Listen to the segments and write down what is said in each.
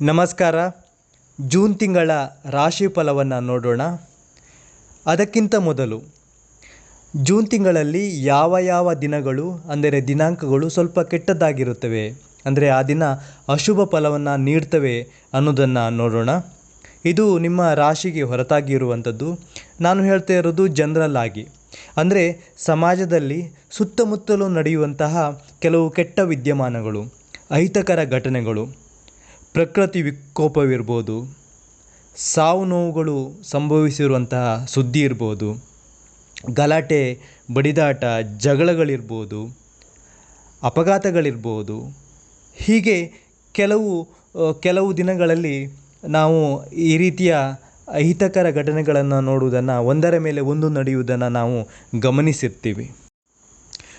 ನಮಸ್ಕಾರ. ಜೂನ್ ತಿಂಗಳ ರಾಶಿ ಫಲವನ್ನು ನೋಡೋಣ. ಅದಕ್ಕಿಂತ ಮೊದಲು, ಜೂನ್ ತಿಂಗಳಲ್ಲಿ ಯಾವ ಯಾವ ದಿನಗಳು, ಅಂದರೆ ದಿನಾಂಕಗಳು ಸ್ವಲ್ಪ ಕೆಟ್ಟದ್ದಾಗಿರುತ್ತವೆ, ಅಂದರೆ ಆ ದಿನ ಅಶುಭ ಫಲವನ್ನು ನೀಡ್ತವೆ ಅನ್ನೋದನ್ನು ನೋಡೋಣ. ಇದು ನಿಮ್ಮ ರಾಶಿಗೆ ಹೊರತಾಗಿ ಇರುವಂಥದ್ದು ನಾನು ಹೇಳ್ತಾ ಇರೋದು ಜನರಲ್ ಆಗಿ. ಅಂದರೆ ಸಮಾಜದಲ್ಲಿ ಸುತ್ತಮುತ್ತಲೂ ನಡೆಯುವಂತಹ ಕೆಲವು ಕೆಟ್ಟ ವಿದ್ಯಮಾನಗಳು, ಅಹಿತಕರ ಘಟನೆಗಳು ಪ್ರಕೃತಿ ವಿಕೋಪವಿರ್ಬೋದು. ಸಾವು ನೋವುಗಳು ಸಂಭವಿಸಿರುವಂತಹ ಸುದ್ದಿ ಇರ್ಬೋದು. ಗಲಾಟೆ, ಬಡಿದಾಟ, ಜಗಳಗಳಿರ್ಬೋದು. ಅಪಘಾತಗಳಿರ್ಬೋದು. ಹೀಗೆ ಕೆಲವು ಕೆಲವು ದಿನಗಳಲ್ಲಿ ನಾವು ಈ ರೀತಿಯ ಅಹಿತಕರ ಘಟನೆಗಳನ್ನು ನೋಡುವುದನ್ನು, ಒಂದರ ಮೇಲೆ ಒಂದು ನಡೆಯುವುದನ್ನು ನಾವು ಗಮನಿಸಿರ್ತೀವಿ.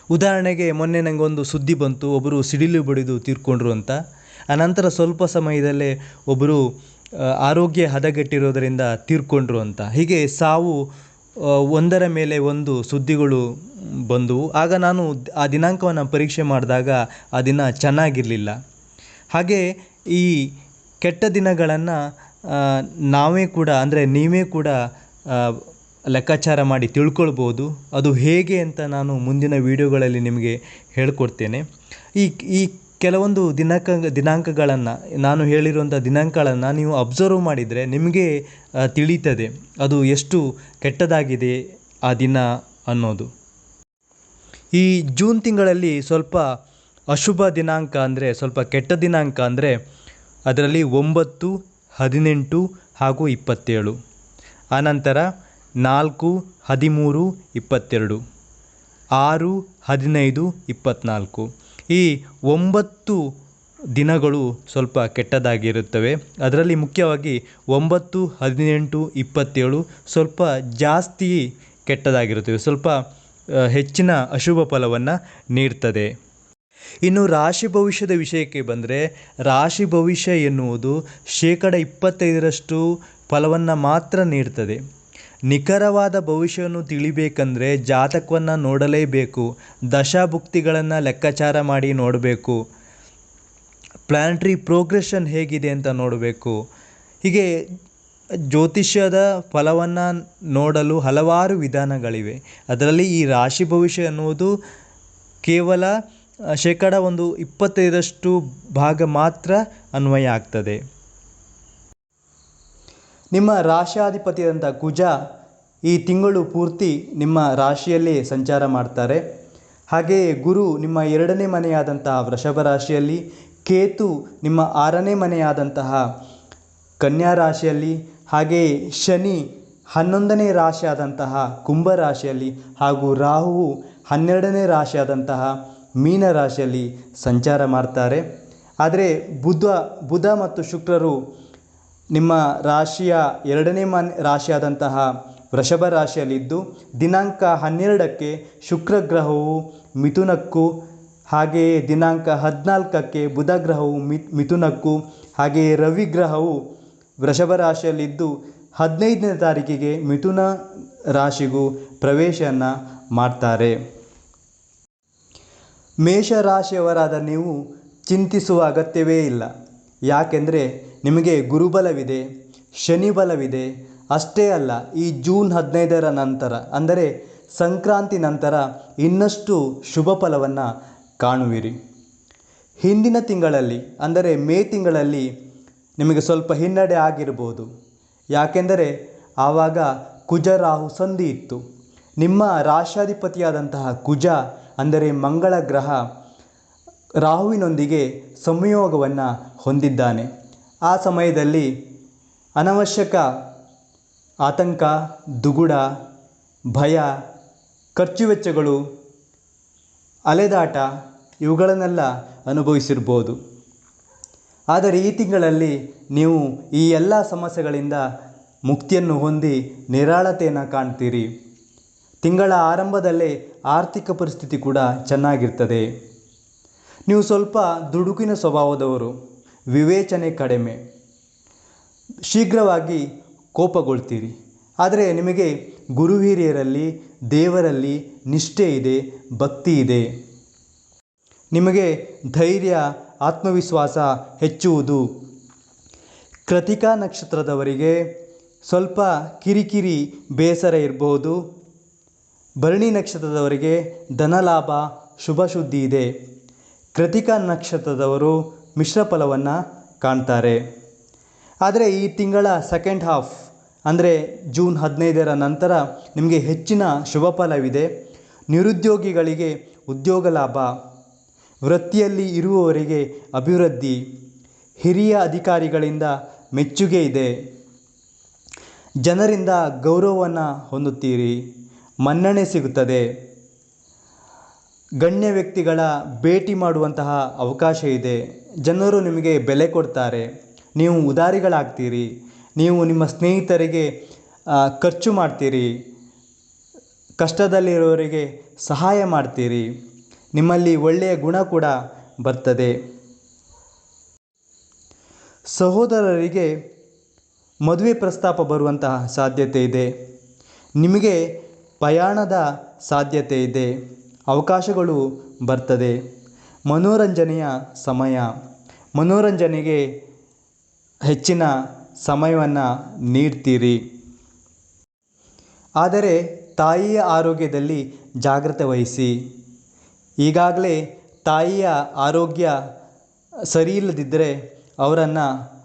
ಉದಾಹರಣೆಗೆ ಮೊನ್ನೆ ನನಗೊಂದು ಸುದ್ದಿ ಬಂತು ಒಬ್ಬರು ಸಿಡಿಲು ಬಡಿದು ತೀರ್ಕೊಂಡ್ರು ಅಂತ. ಅನಂತರ ಸ್ವಲ್ಪ ಸಮಯದಲ್ಲೇ ಒಬ್ಬರು ಆರೋಗ್ಯ ಹದಗೆಟ್ಟಿರೋದರಿಂದ ತೀರ್ಕೊಂಡ್ರು ಅಂತ. ಹೀಗೆ ಸಾವು ಒಂದರ ಮೇಲೆ ಒಂದು ಸುದ್ದಿಗಳು ಬಂದವು. ಆಗ ನಾನು ಆ ದಿನಾಂಕವನ್ನು ಪರೀಕ್ಷೆ ಮಾಡಿದಾಗ ಆ ದಿನ ಚೆನ್ನಾಗಿರಲಿಲ್ಲ. ಹಾಗೆ ಈ ಕೆಟ್ಟ ದಿನಗಳನ್ನು ನಾವೇ ಕೂಡ, ಅಂದರೆ ನೀವೇ ಕೂಡ ಲೆಕ್ಕಾಚಾರ ಮಾಡಿ ತಿಳ್ಕೊಳ್ಬೋದು. ಅದು ಹೇಗೆ ಅಂತ ನಾನು ಮುಂದಿನ ವಿಡಿಯೋಗಳಲ್ಲಿ ನಿಮಗೆ ಹೇಳ್ಕೊಡ್ತೇನೆ. ಈ ಈ ಕೆಲವೊಂದು ದಿನಾಂಕ, ದಿನಾಂಕಗಳನ್ನು, ನಾನು ಹೇಳಿರುವಂಥ ದಿನಾಂಕಗಳನ್ನು ನೀವು ಅಬ್ಸರ್ವ್ ಮಾಡಿದರೆ ನಿಮಗೆ ತಿಳೀತದೆ ಅದು ಎಷ್ಟು ಕೆಟ್ಟದಾಗಿದೆ ಆ ದಿನ ಅನ್ನೋದು. ಈ ಜೂನ್ ತಿಂಗಳಲ್ಲಿ ಸ್ವಲ್ಪ ಅಶುಭ ದಿನಾಂಕ ಅಂದರೆ, ಸ್ವಲ್ಪ ಕೆಟ್ಟ ದಿನಾಂಕ ಅಂದರೆ, ಅದರಲ್ಲಿ ಒಂಬತ್ತು, ಹದಿನೆಂಟು ಹಾಗೂ ಇಪ್ಪತ್ತೇಳು. ಆನಂತರ ನಾಲ್ಕು, ಹದಿಮೂರು, ಇಪ್ಪತ್ತೆರಡು. ಆರು, ಹದಿನೈದು ಇಪ್ಪತ್ತ್ನಾಲ್ಕು ಈ ಒಂಬತ್ತು ದಿನಗಳು ಸ್ವಲ್ಪ ಕೆಟ್ಟದಾಗಿರುತ್ತವೆ. ಅದರಲ್ಲಿ ಮುಖ್ಯವಾಗಿ ಒಂಬತ್ತು, ಹದಿನೆಂಟು, ಇಪ್ಪತ್ತೇಳು ಸ್ವಲ್ಪ ಜಾಸ್ತಿ ಕೆಟ್ಟದಾಗಿರುತ್ತವೆ. ಸ್ವಲ್ಪ ಹೆಚ್ಚಿನ ಅಶುಭ ಫಲವನ್ನು ನೀಡ್ತದೆ. ಇನ್ನು ರಾಶಿ ಭವಿಷ್ಯದ ವಿಷಯಕ್ಕೆ ಬಂದರೆ, ರಾಶಿ ಭವಿಷ್ಯ ಎನ್ನುವುದು ಶೇಕಡ ಇಪ್ಪತ್ತೈದರಷ್ಟು ಫಲವನ್ನು ಮಾತ್ರ ನೀಡ್ತದೆ. ನಿಖರವಾದ ಭವಿಷ್ಯವನ್ನು ತಿಳಿಬೇಕಂದ್ರೆ ಜಾತಕವನ್ನು ನೋಡಲೇಬೇಕು, ದಶಾಭುಕ್ತಿಗಳನ್ನು ಲೆಕ್ಕಾಚಾರ ಮಾಡಿ ನೋಡಬೇಕು. ಪ್ಲ್ಯಾನ್ಟ್ರಿ ಪ್ರೋಗ್ರೆಷನ್ ಹೇಗಿದೆ ಅಂತ ನೋಡಬೇಕು. ಹೀಗೆ ಜ್ಯೋತಿಷ್ಯದ ಫಲವನ್ನು ನೋಡಲು ಹಲವಾರು ವಿಧಾನಗಳಿವೆ. ಅದರಲ್ಲಿ ಈ ರಾಶಿ ಭವಿಷ್ಯ ಎನ್ನುವುದು ಕೇವಲ, ಶೇಕಡ ಒಂದು ಇಪ್ಪತ್ತೈದರಷ್ಟು ಭಾಗ ಮಾತ್ರ ಅನ್ವಯ ಆಗ್ತದೆ. ನಿಮ್ಮ ರಾಶಾಧಿಪತಿಯಾದಂಥ ಕುಜ ಈ ತಿಂಗಳು ಪೂರ್ತಿ ನಿಮ್ಮ ರಾಶಿಯಲ್ಲಿ ಸಂಚಾರ ಮಾಡ್ತಾರೆ. ಹಾಗೆಯೇ ಗುರು ನಿಮ್ಮ ಎರಡನೇ ಮನೆಯಾದಂತಹ ವೃಷಭ ರಾಶಿಯಲ್ಲಿ, ಕೇತು ನಿಮ್ಮ ಆರನೇ ಮನೆಯಾದಂತಹ ಕನ್ಯಾ ರಾಶಿಯಲ್ಲಿ, ಹಾಗೆಯೇ ಶನಿ ಹನ್ನೊಂದನೇ ರಾಶಿಯಾದಂತಹ ಕುಂಭ ರಾಶಿಯಲ್ಲಿ ಹಾಗೂ ರಾಹುವು ಹನ್ನೆರಡನೇ ರಾಶಿಯಾದಂತಹ ಮೀನ ರಾಶಿಯಲ್ಲಿ ಸಂಚಾರ ಮಾಡ್ತಾರೆ. ಆದರೆ ಬುಧ ಬುಧ ಮತ್ತು ಶುಕ್ರರು ನಿಮ್ಮ ರಾಶಿಯ ಎರಡನೇ ಮನೆ ರಾಶಿಯಾದಂತಹ ವೃಷಭ ರಾಶಿಯಲ್ಲಿದ್ದು, ದಿನಾಂಕ ಹನ್ನೆರಡಕ್ಕೆ ಶುಕ್ರ ಗ್ರಹವು ಮಿಥುನಕ್ಕೂ, ಹಾಗೆಯೇ ದಿನಾಂಕ ಹದಿನಾಲ್ಕಕ್ಕೆ ಬುಧ ಗ್ರಹವು ಮಿಥುನಕ್ಕೂ, ಹಾಗೆಯೇ ರವಿ ಗ್ರಹವು ವೃಷಭ ರಾಶಿಯಲ್ಲಿದ್ದು, ಹದಿನೈದನೇ ತಾರೀಕಿಗೆ ಮಿಥುನ ರಾಶಿಗೂ ಪ್ರವೇಶವನ್ನು ಮಾಡ್ತಾರೆ. ಮೇಷರಾಶಿಯವರಾದ ನೀವು ಚಿಂತಿಸುವ ಅಗತ್ಯವೇ ಇಲ್ಲ. ಯಾಕೆಂದರೆ ನಿಮಗೆ ಗುರುಬಲವಿದೆ, ಶನಿಬಲವಿದೆ. ಅಷ್ಟೇ ಅಲ್ಲ, ಈ ಜೂನ್ ಹದಿನೈದರ ನಂತರ, ಅಂದರೆ ಸಂಕ್ರಾಂತಿ ನಂತರ ಇನ್ನಷ್ಟು ಶುಭ ಫಲವನ್ನು ಕಾಣುವಿರಿ. ಹಿಂದಿನ ತಿಂಗಳಲ್ಲಿ, ಅಂದರೆ ಮೇ ತಿಂಗಳಲ್ಲಿ ನಿಮಗೆ ಸ್ವಲ್ಪ ಹಿನ್ನಡೆ ಆಗಿರ್ಬೋದು. ಯಾಕೆಂದರೆ ಆವಾಗ ಕುಜ ರಾಹು ಸಂಧಿ ಇತ್ತು. ನಿಮ್ಮ ರಾಶಾಧಿಪತಿಯಾದಂತಹ ಕುಜ, ಅಂದರೆ ಮಂಗಳ ಗ್ರಹ ರಾಹುವಿನೊಂದಿಗೆ ಸಂಯೋಗವನ್ನು ಹೊಂದಿದ್ದಾನೆ. ಆ ಸಮಯದಲ್ಲಿ ಅನವಶ್ಯಕ ಆತಂಕ, ದುಗುಡ, ಭಯ ಖರ್ಚು ವೆಚ್ಚಗಳು ಅಲೆದಾಟ ಇವುಗಳನ್ನೆಲ್ಲ ಅನುಭವಿಸಿರ್ಬೋದು. ಆದರೆ ಈ ತಿಂಗಳಲ್ಲಿ ನೀವು ಈ ಎಲ್ಲ ಸಮಸ್ಯೆಗಳಿಂದ ಮುಕ್ತಿಯನ್ನು ಹೊಂದಿ ನಿರಾಳತೆಯನ್ನು ಕಾಣ್ತೀರಿ. ತಿಂಗಳ ಆರಂಭದಲ್ಲೇ ಆರ್ಥಿಕ ಪರಿಸ್ಥಿತಿ ಕೂಡ ಚೆನ್ನಾಗಿರ್ತದೆ. ನೀವು ಸ್ವಲ್ಪ ದುಡುಕಿನ ಸ್ವಭಾವದವರು, ವಿವೇಚನೆ ಕಡಿಮೆ. ಶೀಘ್ರವಾಗಿ ಕೋಪಗೊಳ್ತೀರಿ. ಆದರೆ ನಿಮಗೆ ಗುರು ಹಿರಿಯರಲ್ಲಿ ದೇವರಲ್ಲಿ ನಿಷ್ಠೆ ಇದೆ, ಭಕ್ತಿ ಇದೆ. ನಿಮಗೆ ಧೈರ್ಯ, ಆತ್ಮವಿಶ್ವಾಸ ಹೆಚ್ಚುವುದು. ಕೃತಿಕಾ ನಕ್ಷತ್ರದವರಿಗೆ ಸ್ವಲ್ಪ ಕಿರಿಕಿರಿ ಬೇಸರ ಇರಬಹುದು. ಭರಣಿ ನಕ್ಷತ್ರದವರಿಗೆ ಧನಲಾಭ ಶುಭ ಶುದ್ಧಿ ಇದೆ. ಕೃತಿಕಾ ನಕ್ಷತ್ರದವರು ಮಿಶ್ರ ಫಲವನ್ನು ಕಾಣ್ತಾರೆ. ಆದರೆ ಈ ತಿಂಗಳ ಸೆಕೆಂಡ್ ಹಾಫ್ ಅಂದರೆ ಜೂನ್ ಹದಿನೈದರ ನಂತರ ನಿಮಗೆ ಹೆಚ್ಚಿನ ಶುಭ ಫಲವಿದೆ. ನಿರುದ್ಯೋಗಿಗಳಿಗೆ ಉದ್ಯೋಗ ಲಾಭ, ವೃತ್ತಿಯಲ್ಲಿ ಇರುವವರಿಗೆ ಅಭಿವೃದ್ಧಿ, ಹಿರಿಯ ಅಧಿಕಾರಿಗಳಿಂದ ಮೆಚ್ಚುಗೆ ಇದೆ. ಜನರಿಂದ ಗೌರವವನ್ನು ಹೊಂದುತ್ತೀರಿ. ಮನ್ನಣೆ ಸಿಗುತ್ತದೆ. ಗಣ್ಯ ವ್ಯಕ್ತಿಗಳ ಭೇಟಿ ಮಾಡುವಂತಹ ಅವಕಾಶ ಇದೆ. ಜನರು ನಿಮಗೆ ಬೆಲೆ ಕೊಡ್ತಾರೆ. ನೀವು ಉದಾರಿಗಳಾಗ್ತೀರಿ. ನೀವು ನಿಮ್ಮ ಸ್ನೇಹಿತರಿಗೆ ಖರ್ಚು ಮಾಡ್ತೀರಿ. ಕಷ್ಟದಲ್ಲಿರೋರಿಗೆ ಸಹಾಯ ಮಾಡ್ತೀರಿ. ನಿಮ್ಮಲ್ಲಿ ಒಳ್ಳೆಯ ಗುಣ ಕೂಡ ಬರ್ತದೆ. ಸಹೋದರರಿಗೆ ಮದುವೆ ಪ್ರಸ್ತಾಪ ಬರುವಂತಹ ಸಾಧ್ಯತೆ ಇದೆ. ನಿಮಗೆ ಪ್ರಯಾಣದ ಸಾಧ್ಯತೆ ಇದೆ. ಅವಕಾಶಗಳು ಬರ್ತದೆ. ಮನೋರಂಜನೆಯ ಸಮಯ. ಮನೋರಂಜನೆಗೆ ಹೆಚ್ಚಿನ ಸಮಯವನ್ನು ನೀಡ್ತೀರಿ. ಆದರೆ ತಾಯಿಯ ಆರೋಗ್ಯದಲ್ಲಿ ಜಾಗ್ರತೆ ವಹಿಸಿ. ಈಗಾಗಲೇ ತಾಯಿಯ ಆರೋಗ್ಯ ಸರಿಯಿಲ್ಲದಿದ್ದರೆ ಅವರನ್ನು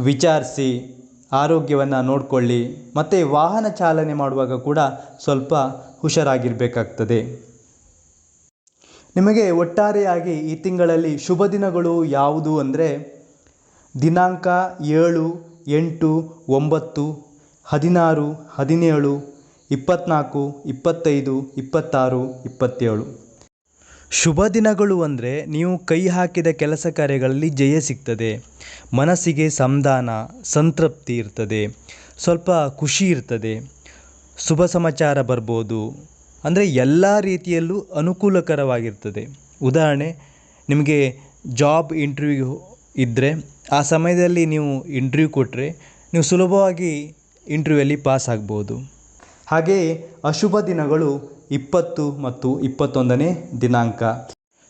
ವಿಚಾರಿಸಿ, ಆರೋಗ್ಯವನ್ನು ನೋಡಿಕೊಳ್ಳಿ. ಮತ್ತು ವಾಹನ ಚಾಲನೆ ಮಾಡುವಾಗ ಕೂಡ ಸ್ವಲ್ಪ ಹುಷಾರಾಗಿರಬೇಕಾಗ್ತದೆ. ನಿಮಗೆ ಒಟ್ಟಾರೆಯಾಗಿ ಈ ತಿಂಗಳಲ್ಲಿ ಶುಭ ದಿನಗಳು ಯಾವುದು ಅಂದರೆ ದಿನಾಂಕ ಏಳು, ಎಂಟು, ಒಂಬತ್ತು, ಹದಿನಾರು, ಹದಿನೇಳು ಇಪ್ಪತ್ತ್ನಾಲ್ಕು ಇಪ್ಪತ್ತೈದು, ಇಪ್ಪತ್ತಾರು, ಇಪ್ಪತ್ತೇಳು. ಶುಭ ದಿನಗಳು ಅಂದರೆ ನೀವು ಕೈ ಹಾಕಿದ ಕೆಲಸ ಕಾರ್ಯಗಳಲ್ಲಿ ಜಯ ಸಿಗ್ತದೆ. ಮನಸ್ಸಿಗೆ ಸಂಧಾನ, ಸಂತೃಪ್ತಿ ಇರ್ತದೆ. ಸ್ವಲ್ಪ ಖುಷಿ ಇರ್ತದೆ. ಶುಭ ಸಮಾಚಾರ ಬರ್ಬೋದು. ಅಂದರೆ ಎಲ್ಲ ರೀತಿಯಲ್ಲೂ ಅನುಕೂಲಕರವಾಗಿರ್ತದೆ. ಉದಾಹರಣೆ, ನಿಮಗೆ ಜಾಬ್ ಇಂಟರ್ವ್ಯೂ ಇದ್ದರೆ ಆ ಸಮಯದಲ್ಲಿ ನೀವು ಇಂಟರ್ವ್ಯೂ ಕೊಟ್ಟರೆ ನೀವು ಸುಲಭವಾಗಿ ಇಂಟರ್ವ್ಯೂಯಲ್ಲಿ ಪಾಸ್ ಆಗ್ಬೋದು. ಹಾಗೆಯೇ ಅಶುಭ ದಿನಗಳು ಇಪ್ಪತ್ತು ಮತ್ತು ಇಪ್ಪತ್ತೊಂದನೇ ದಿನಾಂಕ.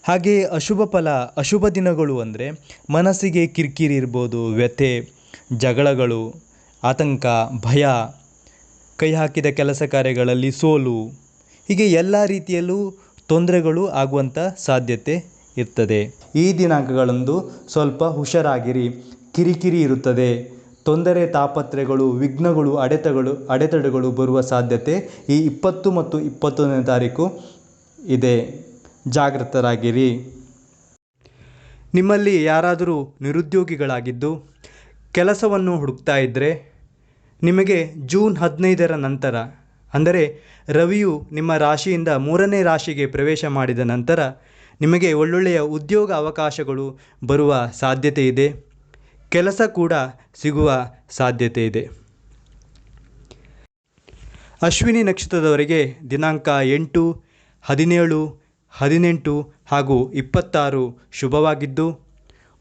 ಹಾಗೆಯೇ ಅಶುಭ ಫಲ, ಅಶುಭ ದಿನಗಳು ಅಂದರೆ ಮನಸ್ಸಿಗೆ ಕಿರಿಕಿರಿ ಇರ್ಬೋದು, ವ್ಯಥೆ, ಜಗಳಗಳು, ಆತಂಕ, ಭಯ, ಕೈ ಹಾಕಿದ ಕೆಲಸ ಕಾರ್ಯಗಳಲ್ಲಿ ಸೋಲು ಹೀಗೆ ಎಲ್ಲ ರೀತಿಯಲ್ಲೂ ತೊಂದರೆಗಳು ಆಗುವಂಥ ಸಾಧ್ಯತೆ ಇರ್ತದೆ. ಈ ದಿನಾಂಕಗಳಂದು ಸ್ವಲ್ಪ ಹುಷಾರಾಗಿರಿ. ಕಿರಿಕಿರಿ ಇರುತ್ತದೆ. ತೊಂದರೆ ತಾಪತ್ರೆಗಳು ವಿಘ್ನಗಳು, ಅಡೆತಗಳು, ಅಡೆತಡೆಗಳು ಬರುವ ಸಾಧ್ಯತೆ ಈ ಇಪ್ಪತ್ತು ಮತ್ತು ಇಪ್ಪತ್ತೊಂದನೇ ತಾರೀಕು ಇದೆ. ಜಾಗೃತರಾಗಿರಿ ನಿಮ್ಮಲ್ಲಿ ಯಾರಾದರೂ ನಿರುದ್ಯೋಗಿಗಳಾಗಿದ್ದು ಕೆಲಸವನ್ನು ಹುಡುಕ್ತಾ ಇದ್ದರೆ ನಿಮಗೆ ಜೂನ್ ಹದಿನೈದರ ನಂತರ ಅಂದರೆ ರವಿಯು ನಿಮ್ಮ ರಾಶಿಯಿಂದ ಮೂರನೇ ರಾಶಿಗೆ ಪ್ರವೇಶ ಮಾಡಿದ ನಂತರ ನಿಮಗೆ ಒಳ್ಳೊಳ್ಳೆಯ ಉದ್ಯೋಗ ಅವಕಾಶಗಳು ಬರುವ ಸಾಧ್ಯತೆ ಇದೆ. ಕೆಲಸ ಕೂಡ ಸಿಗುವ ಸಾಧ್ಯತೆ ಇದೆ. ಅಶ್ವಿನಿ ನಕ್ಷತ್ರದವರಿಗೆ ದಿನಾಂಕ ಎಂಟು, ಹದಿನೇಳು, ಹದಿನೆಂಟು ಹಾಗೂ ಇಪ್ಪತ್ತಾರು ಶುಭವಾಗಿದ್ದು,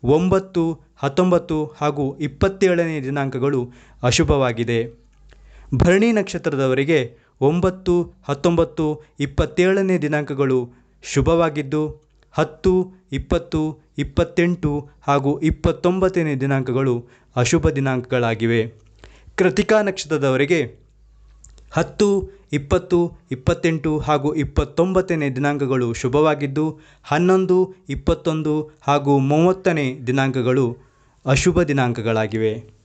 ಒಂಬತ್ತು, ಹತ್ತೊಂಬತ್ತು ಹಾಗೂ ಇಪ್ಪತ್ತೇಳನೇ ದಿನಾಂಕಗಳು ಅಶುಭವಾಗಿದೆ. ಭರಣಿ ನಕ್ಷತ್ರದವರಿಗೆ ಒಂಬತ್ತು, ಹತ್ತೊಂಬತ್ತು, ಇಪ್ಪತ್ತೇಳನೇ ದಿನಾಂಕಗಳು ಶುಭವಾಗಿದ್ದು, ಹತ್ತು, ಇಪ್ಪತ್ತು, ಇಪ್ಪತ್ತೆಂಟು ಹಾಗೂ ಇಪ್ಪತ್ತೊಂಬತ್ತನೇ ದಿನಾಂಕಗಳು ಅಶುಭ ದಿನಾಂಕಗಳಾಗಿವೆ. ಕೃತಿಕಾ ನಕ್ಷತ್ರದವರಿಗೆ ಹತ್ತು, ಇಪ್ಪತ್ತು, ಇಪ್ಪತ್ತೆಂಟು ಹಾಗೂ ಇಪ್ಪತ್ತೊಂಬತ್ತನೇ ದಿನಾಂಕಗಳು ಶುಭವಾಗಿದ್ದು, ಹನ್ನೊಂದು, ಇಪ್ಪತ್ತೊಂದು ಹಾಗೂ ಮೂವತ್ತನೇ ದಿನಾಂಕಗಳು ಅಶುಭ ದಿನಾಂಕಗಳಾಗಿವೆ.